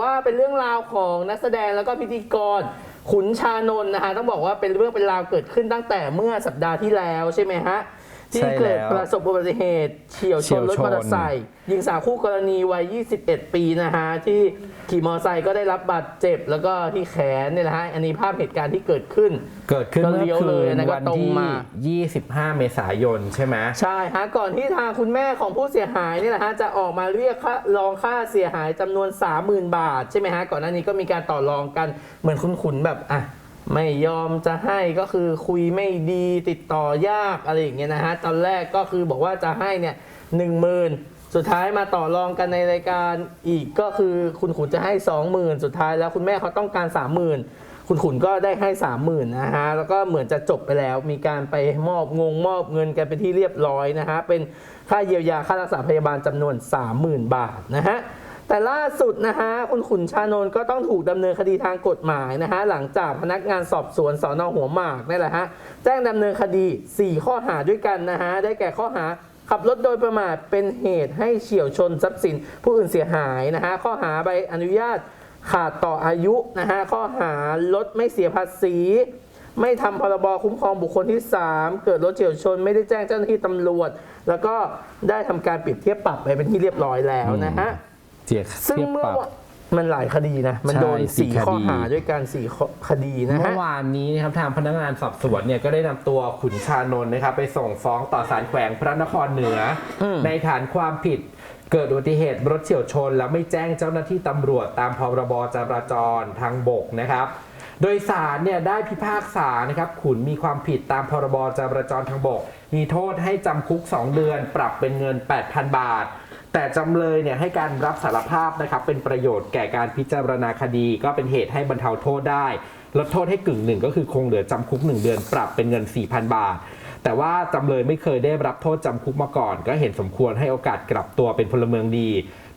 ว่าเป็นเรื่องราวของนักแสดงแล้วก็พิธีกรขุนชานนท์นะคะต้องบอกว่าเป็นเรื่องเป็นราวเกิดขึ้นตั้งแต่เมื่อสัปดาห์ที่แล้วใช่ไหมฮะ ที่ใช่แล้วเกิดประสบอุบัติเหตุเฉียวชนรถเฉียวชนมอเตอร์ไซค์หญิงสาวคู่กรณีวัย 21 ปีนะฮะ ที่ขี่มอเตอร์ไซค์ก็ได้รับบาดเจ็บ แล้วก็ที่แขนเนี่ยนะฮะ อันนี้ภาพเหตุการณ์ที่เกิดขึ้น เกิดขึ้นก็เมื่เลี้อยวคืเลยนนะก็วันตรงที่มา25เมษายนใช่ไหม ใช่ฮะ ก่อนที่ทางคุณแม่ของผู้เสียหายนี่แหละฮะ จะออกมาเรียกค่ารองค่าเสียหายจำนวน 30,000 บาท ใช่ไหมฮะ ก่อนหน้านี้ก็มีการต่อรองกันเหมือนคุณขุนแบบอะ ไม่ยอมจะให้ก็คือคุยไม่ดีติดต่อยากอะไรอย่างเงี้ยนะฮะตอนแรกก็คือบอกว่าจะให้เนี่ยหนึ่งหมื่นสุดท้ายมาต่อรองกันในรายการอีกก็คือคุณขุนจะให้20,000สุดท้ายแล้วคุณแม่เขาต้องการ30,000คุณขุนก็ได้ให้30,000นนะฮะแล้วก็เหมือนจะจบไปแล้ว มีการไปมอบงงมอบเงินกันเป็นที่เรียบร้อยนะฮะเป็นค่าเยียวยาค่ารักษาพยาบาลจำนวน 30,000 บาทนะฮะ แต่ล่าสุดนะฮะคุณขุนชานนท์ก็ต้องถูกดำเนินคดีทางกฎหมายนะฮะหลังจากพนักงานสอบสวนสอนอหัวหมากนี่แหละฮะแจ้งดำเนินคดี 4 ข้อหาด้วยกันนะฮะได้แก่ข้อหาขับรถโดยประมาทเป็นเหตุให้เฉียวชนทรัพย์สินผู้อื่นเสียหายนะฮะข้อหาใบอนุญาตขาดต่ออายุนะฮะข้อหารถไม่เสียภาษี ไม่ทำพรบคุ้มครองบุคคลที่ 3 เกิดรถเฉียวชนไม่ได้แจ้งเจ้าหน้าที่ตำรวจ แล้วก็ได้ทำการเปรียบเทียบปรับไปเป็นที่เรียบร้อยแล้วนะฮะ เจียซึ่งเทียบเมื่อปรับวะมันหลายคดีนะ มันโดนใช่สี่สี่คดีข้อหาด้วยกันสี่ข้อคดีนะเมื่ฮะอวานนี้นะครับทางพนักงานสอบสวนเนี่ยก็ได้นำตัวขุนชานนท์นะครับ ไปส่งฟ้องต่อศาลแขวงพระนครเหนืออมในฐานความผิดเกิดอุบัติเหตุรถเฉียวชน แล้วไม่แจ้งเจ้าหน้าที่ตำรวจตามพรบจราจรทางบกนะครับ โดยศาลเนี่ยได้พิพากษานะครับขุนมีความผิดตามพรบจราจรทางบก มีโทษให้จำคุก 2 เดือน ปรับเป็นเงิน 8,000 บาท แต่จำเลยเนี่ยให้การรับสารภาพนะครับเป็นประโยชน์แก่การพิจารณาคดีก็เป็นเหตุให้บรรเทาโทษได้ ลดโทษให้กึ่งหนึ่งก็คือคงเหลือจำคุก 1 เดือนปรับเป็นเงิน 4,000 บาท แต่ว่าจำเลยไม่เคยได้รับโทษจำคุกมาก่อน ก็เห็นสมควรให้โอกาสกลับตัวเป็นพลเมืองดี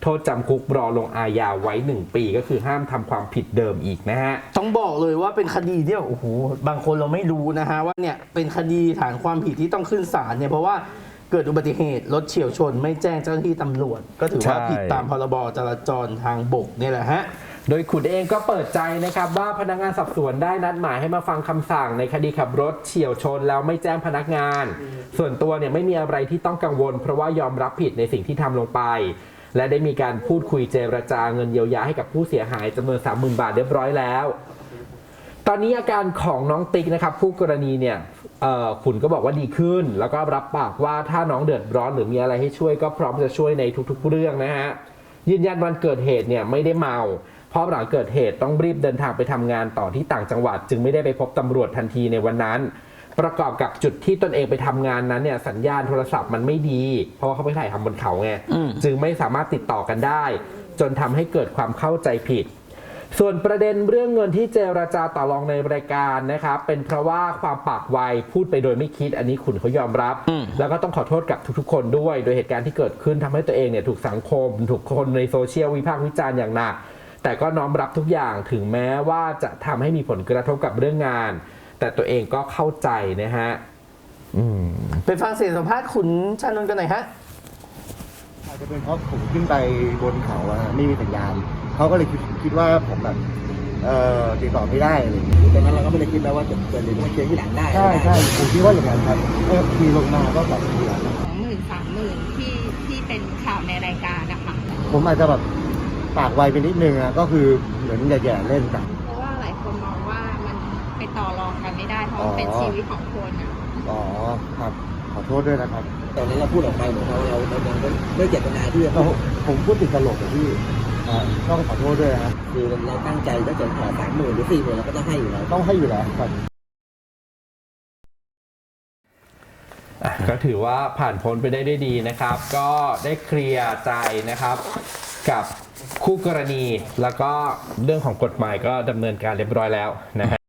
โทษจำคุกรอลงอาญาไว้ 1 ปี ก็คือห้ามทำความผิดเดิมอีกนะฮะ ต้องบอกเลยว่าเป็นคดีที่โอ้โหบางคนเราไม่รู้นะฮะว่าเนี่ยเป็นคดีฐานความผิดที่ต้องขึ้นศาลเนี่ยเพราะว่า เกิดอุบัติเหตุรถเฉียวชน ไม่แจ้งเจ้าหน้าที่ตำรวจ ก็ถือว่าใช่ ผิดตามพรบจราจรทางบกเนี่ยแหละฮะ โดยขุนเองก็เปิดใจนะครับว่าพนักงานสอบสวนได้นัดหมายให้มาฟังคำสั่งในคดีขับรถเฉียวชนแล้วไม่แจ้งพนักงาน ส่วนตัวเนี่ยไม่มีอะไรที่ต้องกังวล เพราะว่ายอมรับผิดในสิ่งที่ทำลงไป และได้มีการพูดคุยเจรจาเงินเยียวยาให้กับผู้เสียหายจำนวน30,000 บาทเรียบร้อยแล้ว ตอนนี้อาการของน้องติ๊กนะครับผู้กรณีเนี่ยเอ่อขุนก็บอกว่าดีขึ้น แล้วก็รับปากว่าถ้าน้องเดือดร้อนหรือมีอะไรให้ช่วยก็พร้อมจะช่วยในทุกๆเรื่องนะฮะยืนยันวันเกิดเหตุเนี่ยไม่ได้เมาเพราะหลังเกิดเหตุต้องรีบเดินทางไปทำงานต่อที่ต่างจังหวัด จึงไม่ได้ไปพบตำรวจทันทีในวันนั้น ประกอบกับจุดที่ตนเองไปทำงานนั้นเนี่ยสัญญาณโทรศัพท์มันไม่ดี เพราะว่าเขาไปถ่ายทำบนเขาไงอืมจึงไม่สามารถติดต่อกันได้ จนทำให้เกิดความเข้าใจผิด ส่วนประเด็นเรื่องเงินที่เจรจาต่อรองในรายการนะครับเป็นเพราะว่าความปากไวพูดไปโดยไม่คิดอันนี้ขุนเขายอมรับอืมแล้วก็ต้องขอโทษกับทุกๆ คนด้วย โดยเหตุการณ์ที่เกิดขึ้นทำให้ตัวเองเนี่ยถูกสังคม ถูกคนในโซเชียลวิพากษ์วิจารณ์อย่างหนัก แต่ก็น้อมรับทุกอย่างถึงแม้ว่าจะทำให้มีผลกระทบกับเรื่องงาน แต่ตัวเองก็เข้าใจนะฮะอืมไปฟังเสียงสัมภาษณ์ขุนชานนท์กันหน่อยฮะอา จจะเป็นเพราะผมขึ้นไปบนเขาอะไม่มีสัญญาณเขาก็เลยคิดคิดว่าผมแบบเอ่อติดต่อไม่ได้อะไรอย่างเงี้ยตอนนั้นเราก็ไม่ได้คิดแล้วว่าจะเกิดหรือมาเคลียร์ที่หลังได้ใช่ใช่ผมคิดว่าอย่างนั้นครับเออขี่ลงมาก็แบบนี้แหละสองหมื่นสามหมื่นที่ที่เป็นข่าวในรายการนะคะผมอาจจะแบบปากไวไปนิดนึงอะก็คือเหมือนแย่ๆเล่นกัน เพราะว่าหลายคนมองว่ามันไปต่อรองกันไม่ได้เพราะมันเป็นอ๋อชีวิตของคนอะอ๋อครับข อโทษด้วยนะครับ ตอนนั้นเราพูดออกไปเหมือนเราเราเรายังไม่ไม่เจตนาที่จะเราผมพูดติดตลกอะพี่อ่าต้องขอโทษด้วยนะครับคือเราตั้งใจถ้าเกิดขอสามหมื่นหรือสี่หมื่นเราก็ต้องให้อยู่แล้ว ต้องให้อยู่แล้วครับ อะก็ถือว่าผ่านพ้นไปได้ด้วยดีนะครับ ก็ได้เคลียร์ใจนะครับ กับคู่กรณีแล้วก็เรื่องของกฎหมายก็ดำเนินการเรียบร้อยแล้วนะฮะ